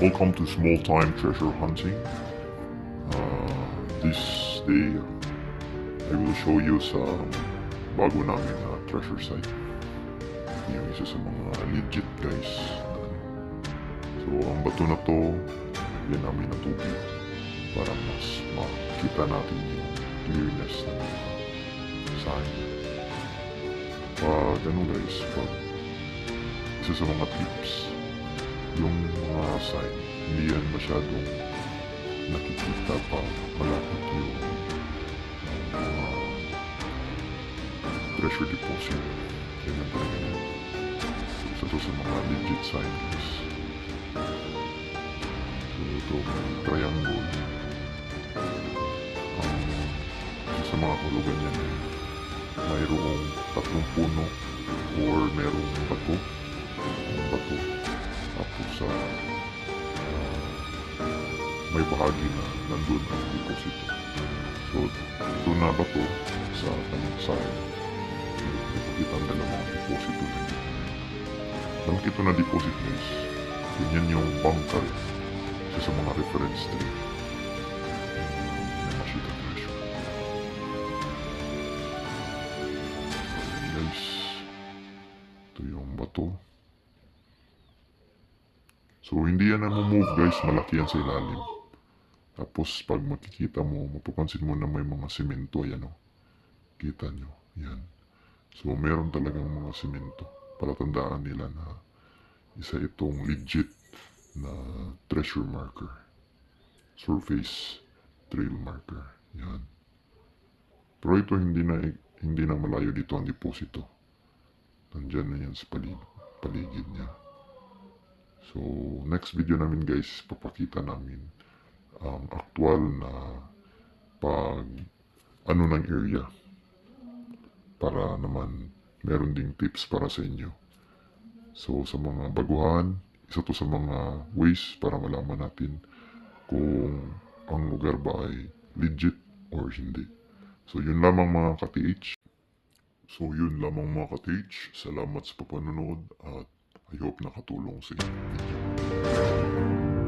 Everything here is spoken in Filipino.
Welcome to Small Time Treasure Hunting. Uh, this day, I will show you some bago namin na treasure site. Yung isa sa mga legit guys. So, ang bato na to, lagyan namin ng tubig para mas makita natin yung clearness ng sign. Pag ano guys, pag isa sa mga tips, yung mga sign, hindi yan masyadong nakikita pa malapit yung mga treasure deposit. Yan ang talaga yun. Isa to sa mga legit signs. So ito, triangle. Ang isa sa mga hulugan yan ay mayroong tatlong puno or mayroong bato. May bahagi na nandun ang deposito. So, doon na ba to sa kanyang side? Ipakita ang dalawang deposito na. Malaki ito na deposit guys. Ganyan yung bunker. Isa sa mga reference tree. Mashita treasure. So, guys. Ito yung bato. So, hindi yan move guys. Malaki yan sa ilalim. Tapos, pag makikita mo, mapapansin mo na may mga simento. Ayan o. Kita nyo. Yan. So, meron talagang mga simento. Para tandaan nila na isa itong legit na treasure marker. Surface trail marker. Yan. Pero ito hindi na hindi na malayo dito ang deposito. Nandyan na yan sa paligid, paligid niya. So, next video namin guys, papakita namin ang actual na pag ano ng area para naman meron ding tips para sa inyo. So, sa mga baguhan, isa to sa mga ways para malaman natin kung ang lugar ba ay legit or hindi. So, yun lamang mga ka-TH. So, yun lamang mga ka-TH. Salamat sa papanonood at I hope nakatulong sa video.